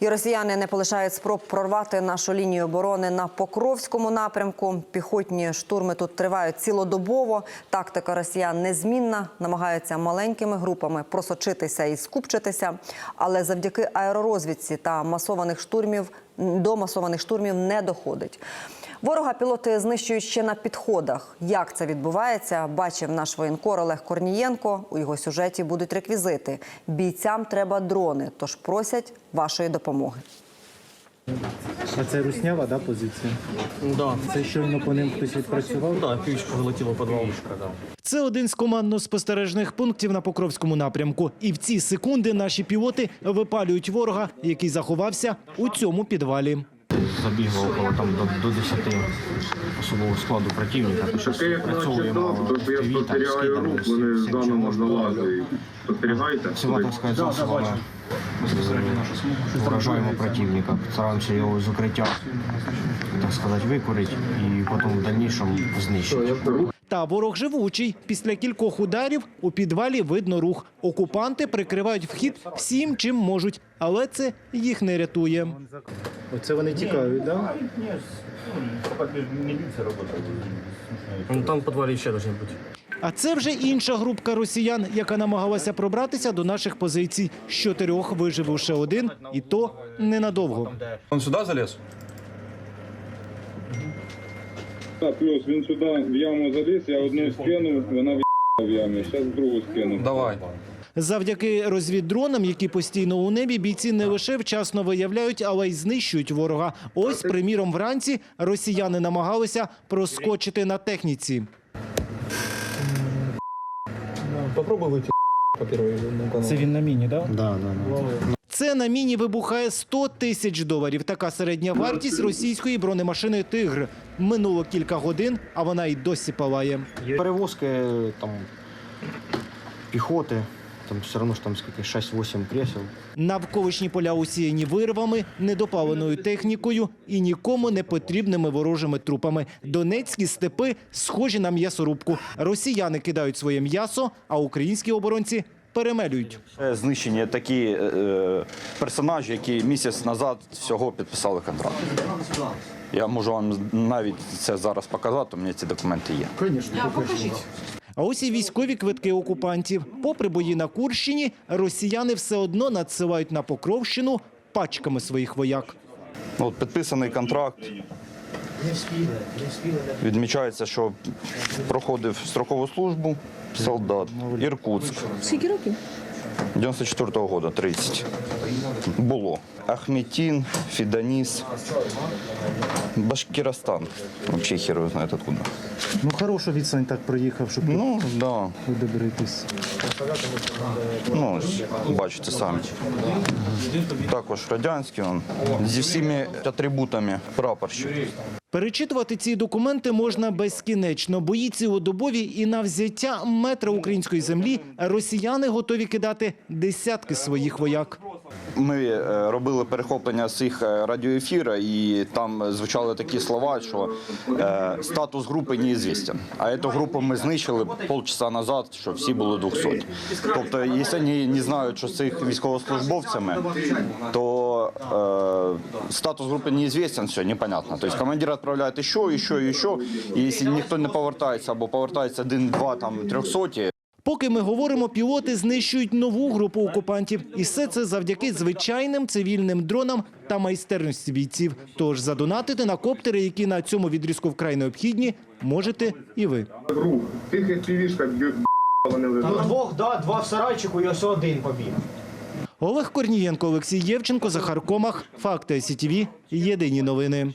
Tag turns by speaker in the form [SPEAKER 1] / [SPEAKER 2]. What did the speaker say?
[SPEAKER 1] І росіяни не полишають спроб прорвати нашу лінію оборони на Покровському напрямку. Піхотні штурми тут тривають цілодобово. Тактика росіян незмінна, намагаються маленькими групами просочитися і скупчитися. Але завдяки аеророзвідці та масованих штурмів до масованих штурмів не доходить. Ворога пілоти знищують ще на підходах. Як це відбувається, бачив наш воєнкор Олег Корнієнко. У його сюжеті будуть реквізити. Бійцям треба дрони, тож просять вашої допомоги.
[SPEAKER 2] А це руснява, да, позиція?
[SPEAKER 3] Да,
[SPEAKER 2] Це щойно по ним хтось відпрацював?
[SPEAKER 3] да, півечка вилетіла в підвалушка, да.
[SPEAKER 4] Це один з командно-спостережних пунктів на Покровському напрямку. І в ці секунди наші пілоти випалюють ворога, який заховався у цьому підвалі.
[SPEAKER 3] Забігло около там до, до 10 особового складу противника, то
[SPEAKER 5] Таке як наче
[SPEAKER 3] працюємо
[SPEAKER 5] то я
[SPEAKER 3] ТВ, там,
[SPEAKER 5] спостерігаю рух,
[SPEAKER 3] всім,
[SPEAKER 5] вони залазять. Спостерігайте.
[SPEAKER 3] Всіма, так вражаємо противника, стараємося його з укриття, так сказати, викорити і потім в дальнішому знищити.
[SPEAKER 4] Та ворог живучий. Після кількох ударів у підвалі видно рух. Окупанти прикривають вхід всім, чим можуть, але це їх не рятує.
[SPEAKER 2] Оце вони тікають, да?
[SPEAKER 3] Ну, Там в підвалі ще должны бути.
[SPEAKER 4] А це вже інша групка росіян, яка намагалася пробратися до наших позицій. З чотирьох вижив лише один, і то ненадовго.
[SPEAKER 6] Он сюда залез?
[SPEAKER 5] Так, плюс він сюди в яму заліз, я одну скинув, вона в ямі, зараз другу скину.
[SPEAKER 6] Давай.
[SPEAKER 4] Завдяки розвіддронам, які постійно у небі, бійці не лише вчасно виявляють, але й знищують ворога. Ось, приміром, вранці росіяни намагалися проскочити на техніці.
[SPEAKER 6] Попробуй выйти по
[SPEAKER 2] Це він на міні, да?
[SPEAKER 3] Да, да, да.
[SPEAKER 4] Це на міні вибухає 100 тисяч доларів. Така середня вартість російської бронемашини Тигр. Минуло кілька годин, а вона й досі палає.
[SPEAKER 3] Перевозки там піхоти, там все одно ж там скільки 6-8 кресел.
[SPEAKER 4] Навколишні поля усіяні вирвами, недопаленою технікою і нікому не потрібними ворожими трупами. Донецькі степи схожі на м'ясорубку. Росіяни кидають своє м'ясо, а українські оборонці перемелюють.
[SPEAKER 7] Е, Знищені такі е, персонажі, які місяць назад всього підписали контракт. Я можу вам навіть це зараз показати. У мене ці документи є.
[SPEAKER 4] А ось і військові квитки окупантів. Попри бої на Курщині, росіяни все одно надсилають на Покровщину пачками своїх вояк.
[SPEAKER 7] Ну, От підписаний контракт. Відмічається, що проходив строкову службу солдат Іркутськ.
[SPEAKER 8] Скільки років?
[SPEAKER 7] 94-го року, 30. Було. Ахметін, Фіданіс, Башкіростан. Взагалі хер його знає откуда.
[SPEAKER 2] Ну, хорошу відстань так проїхав, щоб
[SPEAKER 7] Ну, да.
[SPEAKER 2] доберитись.
[SPEAKER 7] Ну, ось, бачите самі. Також радянський он, зі всіми атрибутами прапорщик.
[SPEAKER 4] Перечитувати ці документи можна безкінечно. Бої цілодобові і на взяття метра української землі росіяни готові кидати десятки своїх вояк.
[SPEAKER 7] Ми е, робили перехоплення з їх е, радіоефіра, і там звучали такі слова, що е, статус групи неізвістен. А эту групу ми знищили полчаса назад, що всі були 200. Тобто, якщо вони не знають, що цих військовослужбовцями, то э, статус групи неізвістен, все, непонятно. Тобто командир відправляє ще, ще, ще, і якщо ніхто не повертається або повертається один-два там трьохсоті,
[SPEAKER 4] Поки ми говоримо, пілоти знищують нову групу окупантів. І все це завдяки звичайним цивільним дронам та майстерності бійців. Тож задонатити на коптери, які на цьому відрізку вкрай необхідні, можете і ви.
[SPEAKER 5] Рух, тих півішка вони лежать.
[SPEAKER 9] Двох, да, два в сарайчику і ось один побіг.
[SPEAKER 4] Олег Корнієнко, Олексій Євченко, Захар Комах. Факти СІТВ. Єдині новини.